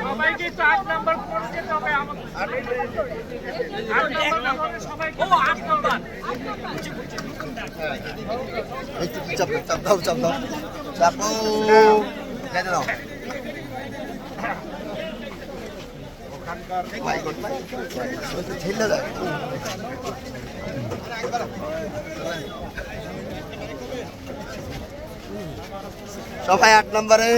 সবাইকে একটু আট নাম্বার করে যেতে হবে আমাদের আট নাম্বার সবাইকে। ও আট নাম্বার একটু চাপ দাও, চাপ দাও চাপ দাও চাপো কেটে দাও মাই গড মাই ঠেলে দেয় সবাই আট নম্বরে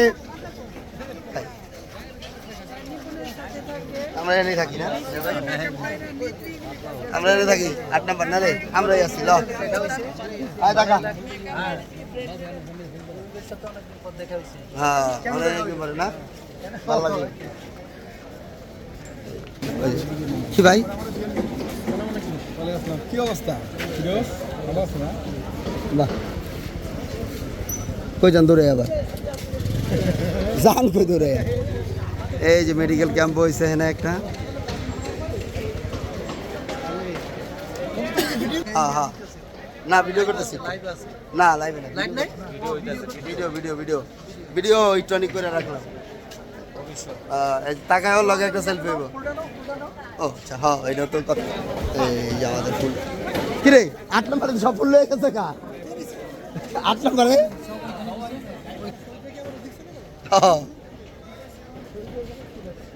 আমরা এনে থাকি না। আমরা এনে থাকি আট নম্বর না রে আমরাই আছি ল। আয় হ্যাঁ অনেক ব্যাপারে না। ভালো লাগে। কি ভাই? কি অবস্থা? ফিরোজ ভালো আছো না? বাহ। কই যান দৌড়ে আবার? যান কই দৌড়ে এই যে মেডিকেল ক্যাম্প হয়েছে এখানে একটা। হ্যাঁ হ্যাঁ। না ভিডিও করতেছি না লাইভে না video video video video electronic করে রাখলাম। লগে একটা সেলফি হইব। ও আচ্ছা হ্যাঁ এটা তো কথা। এই আমাদের ফুল। কিরে আট নম্বরে সব ফুল হয়ে গেছে কা আট নম্বরে? হ্যাঁ।